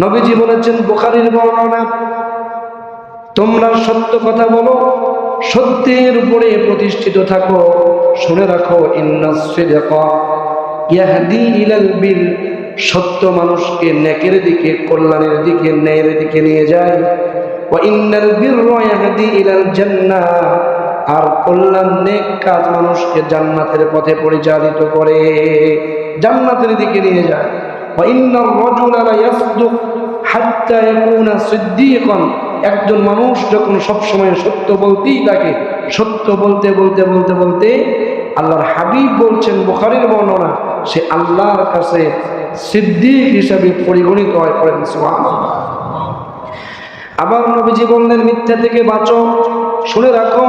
নবীজি বলেছেন, বোখারির বর্ণনা, তোমরা সত্য কথা বলো, সত্যের উপরে প্রতিষ্ঠিত থাকো, শুনে রাখো বিল সত্য মানুষকে নেকের দিকে, কল্যাণের দিকে, ন্যায়ের দিকে নিয়ে যায়। আর কল্যাণ, নেক কাজ মানুষকে জান্নাতের পথে পরিচালিত করে, জান্নাতের দিকে নিয়ে যায়। একজন মানুষ যখন সবসময় সত্য বলতেই থাকে, সত্য বলতে বলতে বলতে বলতে আল্লাহর হাবিব বলছেন বুখারীর বর্ণনা, সে আল্লাহর কাছে সিদ্দিক হিসাবে পরিগণিত হয় করেন আবার নবীজি বললেন, মিথ্যা থেকে বাঁচো, শুনে রাখো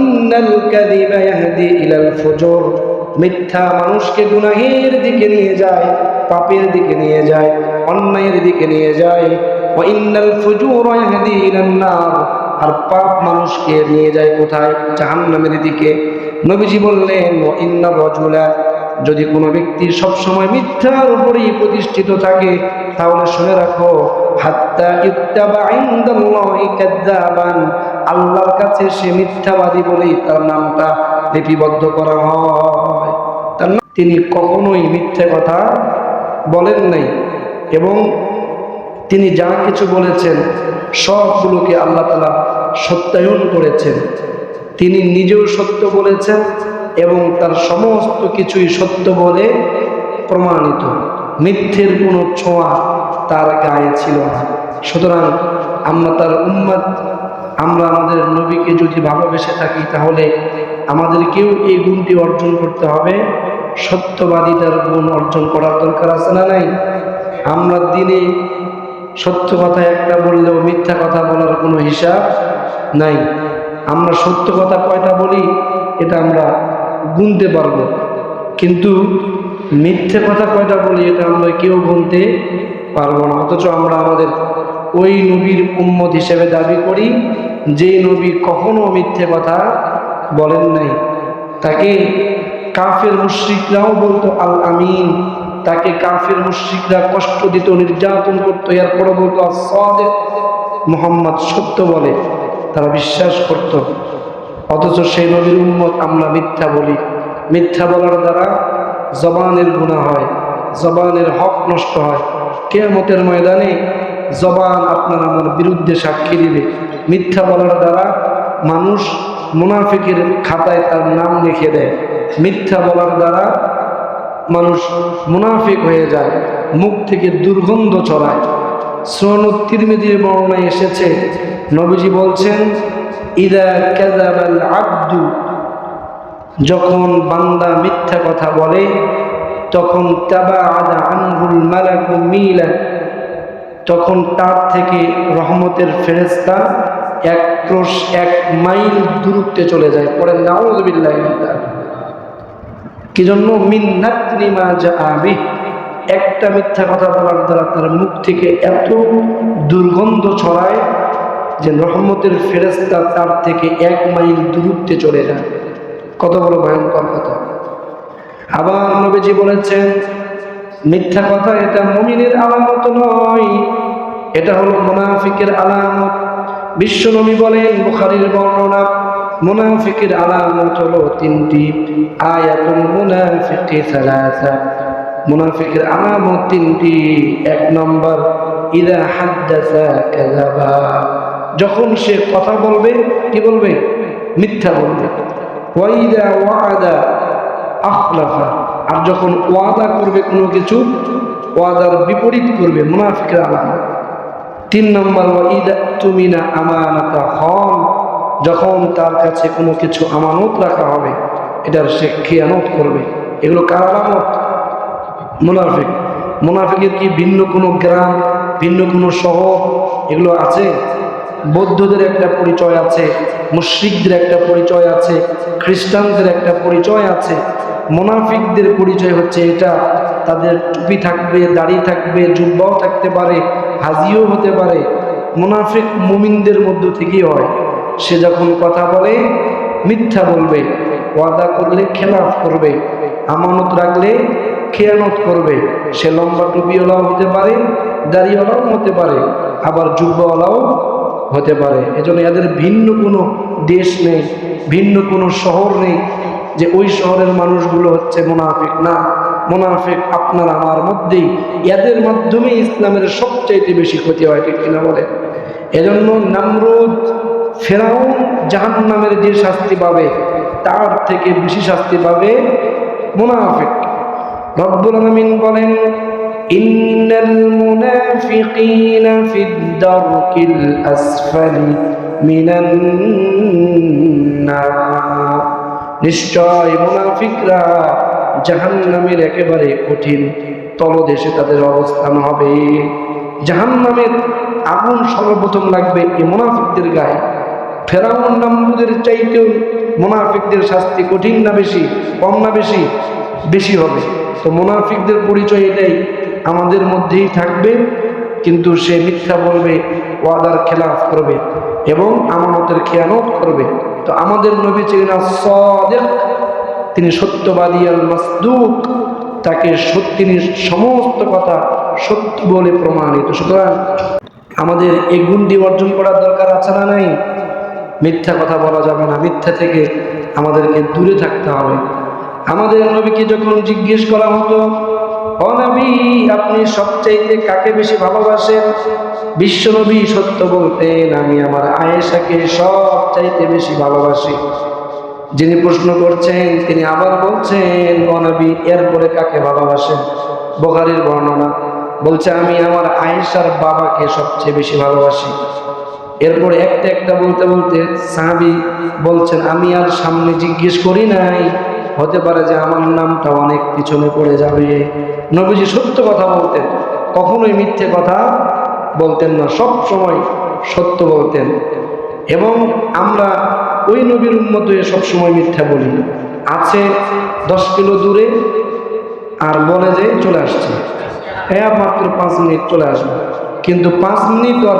ইন্নাল কাযিবা ইয়াহদি ইলাল ফুজুর। মিথ্যা মানুষকে গুনাহের দিকে নিয়ে যায়, পাপের দিকে নিয়ে যায়, অন্যায়ের দিকে নিয়ে যায়। আর পাপ মানুষকে নিয়ে যায় কোথায়? জাহান্নামের দিকে। নবীজি বললেন, ওয়া ইন্নার রাজুলা। যদি কোনো ব্যক্তি সবসময় মিথ্যার উপরেই প্রতিষ্ঠিত থাকে, তাহলে শুনে রাখো আল্লাহর কাছে সে মিথ্যাবাদী বলেই তার নামটা লিপিবদ্ধ করা হয়। তিনি কখনোই মিথ্যে কথা বলেন নাই এবং তিনি যা কিছু বলেছেন, সবগুলোকে আল্লাহ তালা সত্যায়ন করেছেন। তিনি নিজেও সত্য বলেছেন এবং তার সমস্ত কিছুই সত্য বলে প্রমাণিত। মিথ্যের কোনো ছোঁয়া তার গায়ে ছিল না। সুতরাং আমরা তার উম্মাদ আমরা আমাদের নবীকে যদি ভালোবেসে থাকি তাহলে আমাদেরকেও এই গুণটি অর্জন করতে হবে? সত্যবাদিতার গুণ অর্জন করার দরকার আছে না নাই? আমরা দিনে সত্য কথা একটা বললেও মিথ্যা কথা বলার কোনো হিসাব নাই। আমরা সত্য কথা কয়টা বলি? এটা আমরা গুনতে পারব। কিন্তু মিথ্যে কথা কয়টা বলি এটা আমরা কেউ গুনতে পারব না। অথচ আমরা আমাদের ওই নবীর উম্মত হিসেবে দাবি করি যে নবী কখনো মিথ্যে কথা বলেন নাই। তাকে কাফের মুশ্রিকরাও বলতো, আল আমিন। তাকে কাফের মুশ্রিকরা কষ্ট দিত, নির্যাতন করতো। এরপরে বলতো সদে মোহাম্মদ সত্য বলে, তারা বিশ্বাস করত। অথচ সেই নবীর উম্মত আমরা মিথ্যা বলি। মিথ্যা বলার দ্বারা জবানের গুণা হয়, জবানের হক নষ্ট হয়। কেয়ামতের ময়দানে জবান আপনার আমার বিরুদ্ধে সাক্ষী দিবে। মিথ্যা বলার দ্বারা মানুষ মুনাফিকের খাতায় তার নাম লিখে দেয়। মিথ্যা বলার দ্বারা মানুষ মুনাফিক হয়ে যায়, মুখ থেকে দুর্গন্ধ ছড়ায়। শ্রণ তিরমিদির বর্ণায় এসেছে, নবীজি বলছেন, ইদা কাযাবাল আব্দু। যখন বান্দা মিথ্যা কথা বলে, তখন তাবা আদা আনহুল মালাকু মিলা তখন তার থেকে রহমতের ফেরেস্তা এক ক্রোশ এক মাইল দূরত্বে চলে যায় পরে নাউজবিল্লাহ কি জন্য? মিন্নাত্রিমা যা আবি একটা মিথ্যা কথা বলার দ্বারা তার মুখ থেকে এত দুর্গন্ধ ছড়ায় যে রহমতের ফেরেস্তা তার থেকে এক মাইল দূরত্বে চলে যায়। কত বড় ভয়ঙ্কর কথা। আবার নবীজি বলেছেন, মিথ্যা কথা এটা মমিনের আলামত নয়, এটা হলো মুনাফিকের আলামত। বিশ্ব নবী বলেন, বুখারীর বর্ণনা, মুনাফিকের আলামত হলো তিনটি। আয়াতুল মুনাফিকি সালাসা। মুনাফিকের আলামত তিনটি। এক নম্বর, ইদা হাদ্দাসা কাযাবা। যখন সে কথা বলবে, কি বলবে? মিথ্যা বলবে। ওয়াইদা ওয়াদা আখলাফা। আর যখন ওয়াদা করবে কোনো কিছু, ওয়াদার বিপরীত করবে মুনাফিকের আলামত। তিন নম্বর তুমিনা আমানাতা হন যখন তার কাছে কোনো কিছু আমানত রাখা হবে, এটার সে খেয়ানত করবে। এগুলো কার আলামত মুনাফিক। মুনাফিকের কি ভিন্ন কোনো গ্রাম, ভিন্ন কোনো শহর? এগুলো আছে? বৌদ্ধদের একটা পরিচয় আছে, মুশ্রিকদের একটা পরিচয় আছে, খ্রিস্টানদের একটা পরিচয় আছে। মোনাফিকদের পরিচয় হচ্ছে এটা। তাদের টুপি থাকবে, দাড়ি থাকবে, জুব্বাও থাকতে পারে হাজিও হতে পারে। মুনাফিক মুমিনদের মধ্য থেকেই হয়। সে যখন কথা বলে, মিথ্যা বলবে, ওয়াদা করলে খেলাফ করবে, আমানত রাখলে খেয়ানত করবে। সে লম্বা টুপিওয়ালাও হতে পারে, দাড়িওয়ালাও হতে পারে, আবার যুব্বওয়ালাও হতে পারে। এজন্য এদের ভিন্ন কোনো দেশ নেই, ভিন্ন কোনো শহর নেই যে ওই শহরের মানুষগুলো হচ্ছে মোনাফিক। না, মোনাফিক আপনার আমার মধ্যেই। এদের মাধ্যমে ইসলামের সবচাইতে বেশি ক্ষতি হয়, ঠিক কিনা বলে? এজন্য নামরুদ ফেরাউন জাহান নামের যে শাস্তি পাবে, তার থেকে বেশি শাস্তি পাবে মোনাফিক। রব্বুল আলামিন বলেন মিনান নার নিশ্চয় মুনাফিকরা জাহান্নামের একেবারে কঠিন তলদেশে তাদের অবস্থান হবে। জাহান্নামের আগুন সর্বপ্রথম লাগবে এই মুনাফিকদের গায়ে। ফেরাউন নামরুদের চাইতেও মুনাফিকদের শাস্তি কঠিন না বেশি, কম না বেশি বেশি হবে। তো মুনাফিকদের পরিচয় এটাই আমাদের মধ্যেই থাকবে, কিন্তু সে মিথ্যা বলবে, ওয়াদার খেলাফ করবে এবং আমানতের খেয়ানত করবে। তো আমাদের নবী ছিলেন তিনি সত্যবাদী আল মাসদুক। তাকে সত্যি সমস্ত কথা সত্য বলে প্রমাণিত। সুতরাং আমাদের এই গুণটি অর্জন করার দরকার আছে না নাই? মিথ্যা কথা বলা যাবে না। মিথ্যা থেকে আমাদেরকে দূরে থাকতে হবে। আমাদের নবীকে যখন জিজ্ঞেস করা হতো নবী, আপনি সবচাইতে কাকে বেশি ভালোবাসেন? বিশ্ব নবী সত্য বলতেন, আমি আমার আয়েশাকে সবচাইতে বেশি ভালোবাসি। যিনি প্রশ্ন করছেন, তিনি আবার বলছেন, ও নবী, এরপরে কাকে ভালোবাসেন? বোখারির বর্ণনা বলছে, আমি আমার আয়েশার বাবাকে সবচেয়ে বেশি ভালোবাসি। এরপরে একটা একটা বলতে বলতে সাহাবি বলছেন, আমি আর সামনে জিজ্ঞেস করি নাই হতে পারে যে আমার নামটা অনেক পিছনে পড়ে যাবে। নবীজি সত্য কথা বলতেন, কখনোই মিথ্যে কথা বলতেন না, সব সময় সত্য বলতেন। এবং আমরা ওই নবীর উন্মত হয়ে সবসময় মিথ্যা বলি। আছে দশ কিলো দূরে, আর বলে যে চলে আসছে। হ্যাঁ মাত্র পাঁচ মিনিট চলে আসবে। কিন্তু পাঁচ মিনিট আর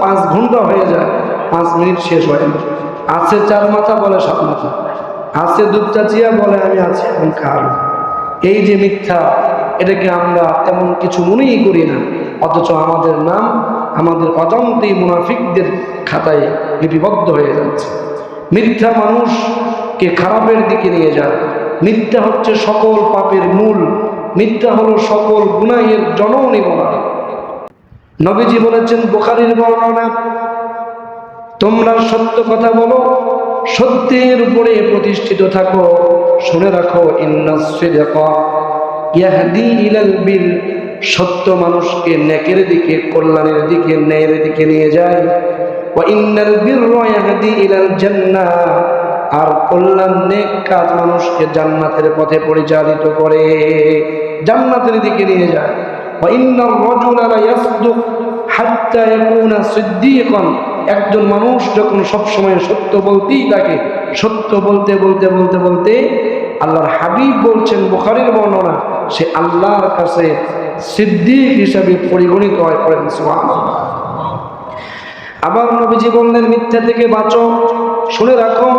পাঁচ ঘণ্টা হয়ে যায়, পাঁচ মিনিট শেষ হয় আছে চার মাথা বলে সাত মাথা। আছে দুপচাচিয়া বলে, আমি আছি এখন খাল এই যে মিথ্যা, এটাকে আমরা তেমন কিছু মনেই করি না। অথচ আমাদের নাম আমাদের অজান্তেই মুনাফিকদের খাতায় লিপিবদ্ধ হয়ে যাচ্ছে। মিথ্যা মানুষকে খারাপের দিকে নিয়ে যায় মিথ্যা হচ্ছে সকল পাপের মূল। মিথ্যা হলো সকল গুনাহের জননী বলা। নবীজি বলেছেন, বোখারির বর্ণনা, তোমরা সত্য কথা বলো সত্যের উপরে প্রতিষ্ঠিত থাকো। শুনে রাখো বিল। সত্য মানুষকে নেকের দিকে, কল্যাণের দিকে, ন্যায়ের দিকে নিয়ে যায়। আর কল্যাণ, নেক কাজ মানুষকে জান্নাতের পথে পরিচালিত করে, জান্নাতের দিকে নিয়ে যায়। রাজুলা লা ইয়াসদুক হাত্তা ইয়াকুনা সিদ্দিকান। একজন মানুষ যখন সবসময় সত্য বলতেই থাকে, সত্য বলতে বলতে বলতে বলতে আল্লাহর হাবিব বলছেন, বুখারির বর্ণনা, সে আল্লাহর কাছে সিদ্দিক হিসাবে পরিগণিত হয় সুবহানাল্লাহ। আবার নবীজি বললেন, মিথ্যা থেকে বাঁচো, শুনে রাখো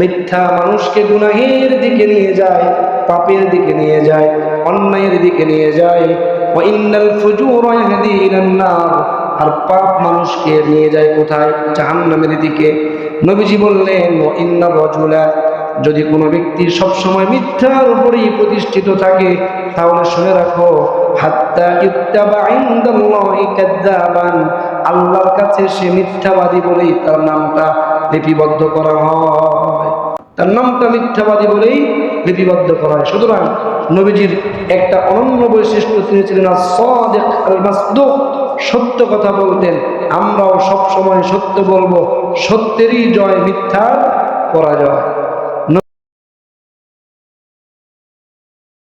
মিথ্যা মানুষকে গুনাহের দিকে নিয়ে যায়, পাপের দিকে নিয়ে যায়, অন্যায়ের দিকে নিয়ে যায় আর পাপ মানুষকে নিয়ে যায় কোথায়? জাহান্নামের দিকে। নবীজি বললেন যদি কোনো ব্যক্তি সবসময় মিথ্যার উপরেই প্রতিষ্ঠিত থাকে, তাহলে শুনে রাখো আল্লাহর কাছে সে মিথ্যাবাদী বলেই তার নামটা লিপিবদ্ধ করা হয়। তার নামটা মিথ্যাবাদী বলেই লিপিবদ্ধ করা হয় সুতরাং নবীজির একটা অনন্য বৈশিষ্ট্য তিনি ছিলেন সত্য কথা বলতেন, আমরাও সবসময় সত্য বলব, সত্যেরই জয় মিথ্যার পরাজয়।